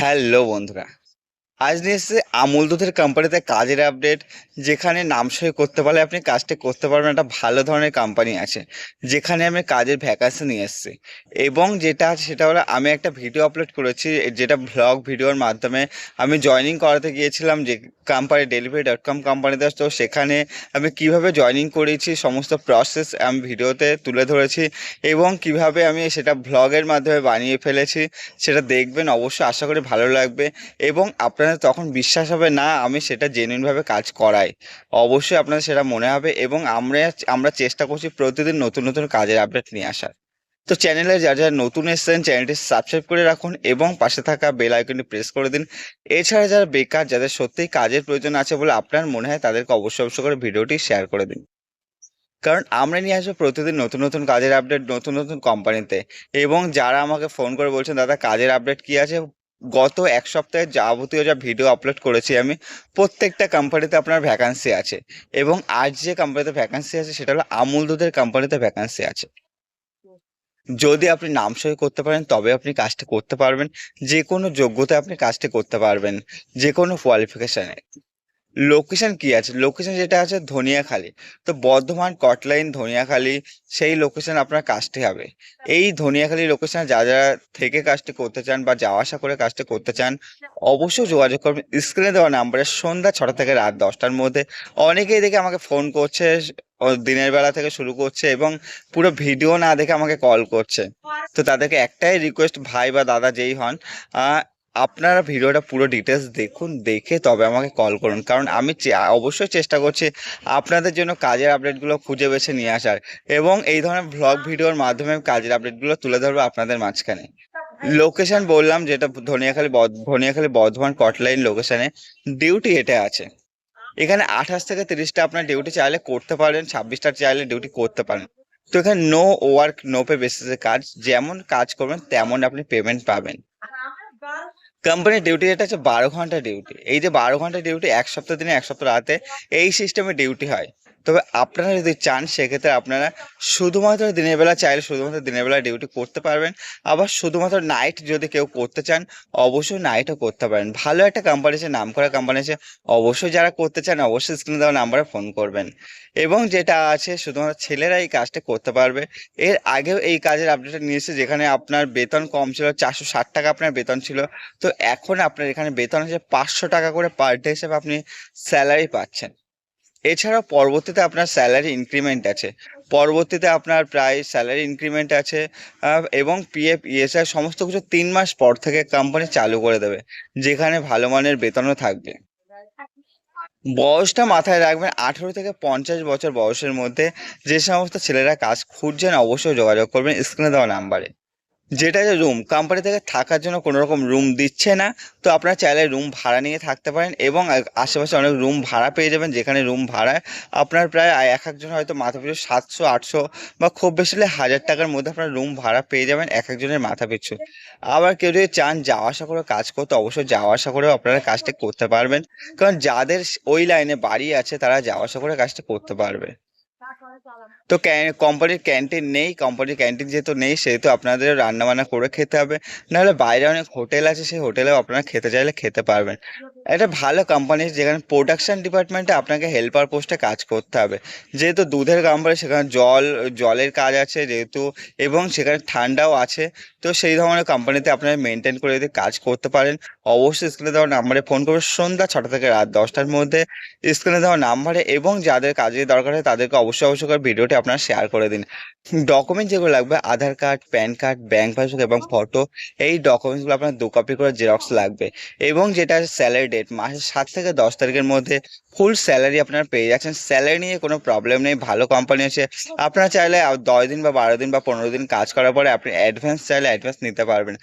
Hello বন্ধুরা আজ নিয়ে এসেছে আমুল দুধের কোম্পানিতে কাজের আপডেট যেখানে নাম সই করতে পারলে আপনি কাজটা করতে পারবেন, একটা ভালো ধরনের কোম্পানি আছে, যেখানে আমি কাজের ভ্যাকান্সি নিয়ে এসেছি। এবং যেটা আছে সেটা হলো, আমি একটা ভিডিও আপলোড করেছি, যেটা ভ্লগ ভিডিওর মাধ্যমে আমি জয়েনিং করাতে গিয়েছিলাম, যে কোম্পানি ডেলিভারি ডট কম কোম্পানিতে তো সেখানে আমি কীভাবে জয়েনিং করেছি, সমস্ত প্রসেস আমি ভিডিওতে তুলে ধরেছি এবং কীভাবে আমি সেটা ভ্লগের মাধ্যমে বানিয়ে ফেলেছি, সেটা দেখবেন, অবশ্যই আশা করি ভালো লাগবে। এবং আপনাদের তখন বিশ্বাস হবে, না, আমি সেটা জেনুইনভাবে কাজ করাই। অবশ্যই আপনাদের সেটা মনে হবে এবং আমরা আমরা চেষ্টা করছি প্রতিদিন নতুন নতুন কাজের আপডেট নিয়ে আসার। তো চ্যানেলে যারা যারা নতুন এসেছেন চ্যানেলটি সাবস্ক্রাইব করে রাখুন এবং পাশে থাকা বেল আইকনটি প্রেস করে দিন। এছাড়া যারা বেকার, যাদের সত্যিই কাজের প্রয়োজন আছে বলে আপনার মনে হয়, তাদেরকে অবশ্যই অবশ্যই করে ভিডিওটি শেয়ার করে দিন। কারণ আমরা নিয়ে আসব প্রতিদিন নতুন নতুন কাজের আপডেট নতুন নতুন কোম্পানিতে এবং যারা আমাকে ফোন করে বলছেন, দাদা, কাজের আপডেট কি আছে? গত এক সপ্তাহে যাবতীয় যা ভিডিও আপলোড করেছি আমি, প্রত্যেকটা কোম্পানিতে আপনার ভ্যাকান্সি আছে। এবং আজ যে কোম্পানিতে ভ্যাকান্সি আছে, সেটা হলো আমুল দুধের কোম্পানিতে ভ্যাকান্সি আছে। যদি আপনি নাম সই করতে পারেন, তবে আপনি কাজটি করতে পারবেন। যে কোনো যোগ্যতায় আপনি কাজটি করতে পারবেন। যে কোনো কোয়ালিফিকেশানে লোকেশন কি আছে? লোকেশন যেটা আছে ধনিয়াখালী। তো বর্ধমান কটলাইন ধনিয়াখালী, সেই লোকেশন আপনার কাজটি হবে। এই ধনিয়াখালী লোকেশন যা যারা থেকে কাজটি করতে চান বা যাওয়া আসা করে কাজটি করতে চান, অবশ্যই যোগাযোগ করবেন। স্ক্রিনে দেওয়া নাম্বারে সন্ধ্যা ছটা থেকে রাত দশটার মধ্যে। অনেকেই দেখে আমাকে ফোন করছে দিনের বেলা থেকে শুরু করছে এবং পুরো ভিডিও না দেখে আমাকে কল করছে। তো তাদেরকে একটাই রিকোয়েস্ট ভাই বা দাদা যেই হন আপনারা ভিডিওটা পুরো ডিটেলস দেখুন, দেখে তবে আমাকে কল করুন। কারণ আমি অবশ্যই চেষ্টা করছি আপনাদের জন্য কাজের আপডেটগুলো খুঁজে বেছে নিয়ে আসার এবং এই ধরনের ভ্লগ ভিডিওর মাধ্যমে কাজের আপডেটগুলো তুলে ধরবো আপনাদের মাঝখানে। লোকেশন বললাম যেটা ধনিয়াখালী ধনিয়াখালী বর্ধমান কটলাইন লোকেশনে ডিউটি এটা আছে। এখানে আঠাশ থেকে তিরিশটা আপনার ডিউটি চাইলে করতে পারেন, ছাব্বিশটা চাইলে ডিউটি করতে পারেন। তো এখানে নো ওয়ার্ক নো পে বেসিসে কাজ, যেমন কাজ করবেন তেমন আপনি পেমেন্ট পাবেন। কোম্পানির ডিউটি এটা হচ্ছে বারো ঘণ্টা ডিউটি এই যে বারো ঘণ্টা ডিউটি এক সপ্তাহ দিনে, এক সপ্তাহ রাতে, এই সিস্টেমে ডিউটি হয়। তবে আপনারা যদি চান, সেক্ষেত্রে আপনারা শুধুমাত্র দিনের বেলা চাইলে শুধুমাত্র দিনের বেলা ডিউটি করতে পারবেন। আবার শুধুমাত্র নাইট যদি কেউ করতে চান, অবশ্যই নাইটও করতে পারেন। ভালো একটা কোম্পানি আছে নাম করা কোম্পানি আছে, অবশ্যই যারা করতে চান, অবশ্যই স্ক্রিনে দেওয়া নাম্বারে ফোন করবেন। এবং যেটা আছে, শুধুমাত্র ছেলেরা এই কাজটা করতে পারবে। এর আগেও এই কাজের আপডেট নিয়েছে, যেখানে আপনার বেতন কম ছিল, চারশো ষাট টাকা আপনার বেতন ছিল। তো এখন আপনার এখানে বেতন হচ্ছে পাঁচশো টাকা করে পার ডে হিসেবে আপনি স্যালারি পাচ্ছেন। এছাড়াও পরবর্তীতে আপনার স্যালারি ইনক্রিমেন্ট আছে। পরবর্তীতে আপনার প্রায় স্যালারি ইনক্রিমেন্ট আছে এবং পিএফ ইএসআই সমস্ত কিছু তিন মাস পর থেকে কোম্পানি চালু করে দেবে, যেখানে ভালো মানের বেতনও থাকবে। বয়সটা মাথায় রাখবেন আঠেরো থেকে পঞ্চাশ বছর বয়সের মধ্যে যে সমস্ত ছেলেরা কাজ খুঁজছেন অবশ্যই যোগাযোগ করবেন স্ক্রিনে দেওয়া নাম্বারে যেটা যে রুম কোম্পানি থেকে থাকার জন্য কোনো রকম রুম দিচ্ছে না। তো আপনারা চাইলে রুম ভাড়া নিয়ে থাকতে পারেন এবং আশেপাশে অনেক রুম ভাড়া পেয়ে যাবেন, যেখানে রুম ভাড়ায় আপনার প্রায় এক একজন হয়তো মাথা পিছু সাতশো, আটশো বা খুব বেশি হলে হাজার টাকার মধ্যে আপনার রুম ভাড়া পেয়ে যাবেন এক একজনের মাথা পিছু আবার কেউ যদি চান যাওয়া আসা করে কাজ করতে, অবশ্যই যাওয়া আসা করেও আপনারা কাজটা করতে পারবেন। কারণ যাদের ওই লাইনে বাড়ি আছে, তারা যাওয়া আসা করে কাজটা করতে পারবে। তো কোম্পানির ক্যান্টিন নেই কোম্পানির ক্যান্টিন যেহেতু নেই, সেহেতু আপনাদের রান্নাবান্না করে খেতে হবে। নাহলে বাইরে অনেক হোটেল আছে, সেই হোটেলেও আপনারা খেতে চাইলে খেতে পারবেন। একটা ভালো কোম্পানি যেখানে প্রোডাকশন ডিপার্টমেন্টে আপনাকে হেল্পার পোস্টে কাজ করতে হবে। যেহেতু দুধের কোম্পানি সেখানে জল, জলের কাজ আছে যেহেতু, এবং সেখানে ঠান্ডাও আছে, তো সেই ধরনের কোম্পানিতে আপনারা মেনটেন করে যদি কাজ করতে পারেন, অবশ্যই স্ক্রিনে দেওয়া নাম্বারে ফোন করবে। সন্ধ্যা ছটা থেকে রাত দশটার মধ্যে স্ক্রিনে দেওয়া নাম্বারে এবং যাদের কাজের দরকার হয়, তাদেরকে অবশ্যই অবশ্যই করে ভিডিওটি আপনারা শেয়ার করে দিন। ডকুমেন্ট যেগুলো লাগবে Aadhaar card PAN card bank passbook এবং ফটো এই ডকুমেন্টসগুলো আপনার দু কপি করে জেরক্স লাগবে। এবং যেটা স্যালারি ডেট মাসের সাত থেকে দশ তারিখের মধ্যে ফুল স্যালারি আপনারা পেয়ে যাচ্ছেন। স্যালারি নিয়ে কোনো প্রবলেম নেই, ভালো কোম্পানি আছে। আপনারা চাইলে দশ দিন বা বারো দিন বা পনেরো দিন কাজ করার পরে আপনি অ্যাডভান্স চাইলে অ্যাডভান্স নিতে পারবেন।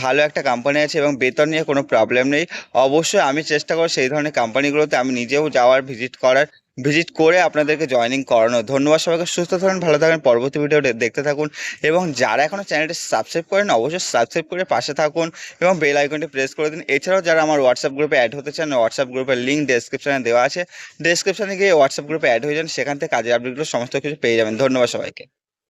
ভালো একটা কোম্পানি আছে এবং বেতন নিয়ে কোনো প্রবলেম নেই। অবশ্যই আমি চেষ্টা করব সেই ধরনের কোম্পানিগুলোতে আমি নিজেও যাওয়ার ভিজিট করার। ভিজিট করে আপনাদেরকে জয়নিং করানো। ধন্যবাদ সবাইকে, সুস্থ থাকুন, ভালো থাকুন, পরবর্তী ভিডিও দেখতে থাকুন। এবং যারা এখনও চ্যানেলটি সাবস্ক্রাইব করেন অবশ্যই সাবস্ক্রাইব করে পাশে থাকুন এবং বেল আইকনটি প্রেস করে দিন। এছাড়াও যারা আমার হোয়াটসঅ্যাপ গ্রুপে অ্যাড হতে চান হোয়াটসঅ্যাপ গ্রুপের লিঙ্ক ডেসক্রিপশানে দেওয়া আছে। ডেসক্রিপশানে গিয়ে হোয়াটসঅ্যাপ গ্রুপে অ্যাড হয়ে যান, সেখান থেকে কাজের আপডেটগুলো সমস্ত কিছু পেয়ে যাবেন। ধন্যবাদ সবাইকে।